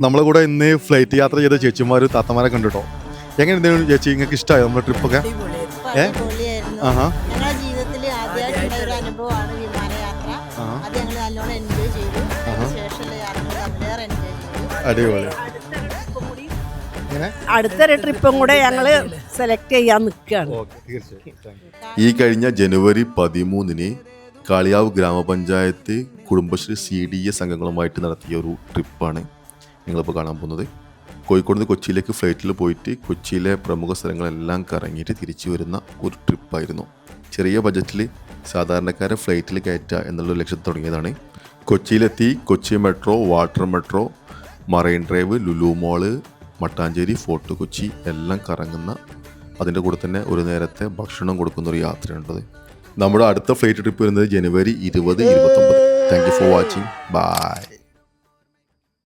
നമ്മളെ കൂടെ ഇന്ന് ഫ്ലൈറ്റ് യാത്ര ചെയ്ത ചേച്ചിമാർ താത്തമാരെ കണ്ടിട്ടോ എങ്ങനെയായിരുന്നു ചേച്ചി നിങ്ങൾക്ക് ഇഷ്ടമായോ നമ്മുടെ ട്രിപ്പൊക്കെ ഏ? ആഹാ. ഞങ്ങളുടെ ജീവിതത്തിൽ ആദ്യമായിട്ടുള്ള ഒരു അനുഭവമാണ് വിമാനയാത്ര ആഹാ. അത് ഞങ്ങൾ നല്ലോണം എൻജോയ് ചെയ്തു. ആഹാ. ശേഷമുള്ള എൻജോയ് ചെയ്തു. അടിപൊളി. എങ്ങനെ? അടുത്തൊരു ട്രിപ്പും കൂടെ ഞങ്ങൾ സെലക്ട് ചെയ്യാൻ നിൽക്കുകയാണ് ഈ കഴിഞ്ഞ ജനുവരി പതിമൂന്നിന് കാളിയാവ് ഗ്രാമപഞ്ചായത്ത് കുടുംബശ്രീ സി ഡി എസ് അംഗങ്ങളുമായിട്ട് നടത്തിയ ഒരു ട്രിപ്പാണ് നിങ്ങളിപ്പോൾ കാണാൻ പോകുന്നത്. കോഴിക്കോട് നിന്ന് കൊച്ചിയിലേക്ക് ഫ്ലൈറ്റിൽ പോയിട്ട് കൊച്ചിയിലെ പ്രമുഖ സ്ഥലങ്ങളെല്ലാം കറങ്ങിയിട്ട് തിരിച്ചു വരുന്ന ഒരു ട്രിപ്പായിരുന്നു ചെറിയ ബജറ്റിൽ സാധാരണക്കാരെ ഫ്ലൈറ്റിൽ കയറ്റുക എന്നുള്ള ലക്ഷ്യത്തിൽ തുടങ്ങിയതാണ്. കൊച്ചിയിലെത്തി Kochi metro water metro marine drive Lulu mall Mattancherry fort Kochi എല്ലാം കറങ്ങുന്ന അതിന്റെ കൂടെ തന്നെ ഒരു നേരത്തെ ഭക്ഷണം കൊടുക്കുന്ന ഒരു യാത്രയുണ്ടത് നമ്മുടെ അടുത്ത ഫ്ലൈറ്റ് ട്രിപ്പ് വരുന്നത് ജനുവരി ഇരുപത് ഇരുപത്തൊമ്പത്. Thank you for watching bye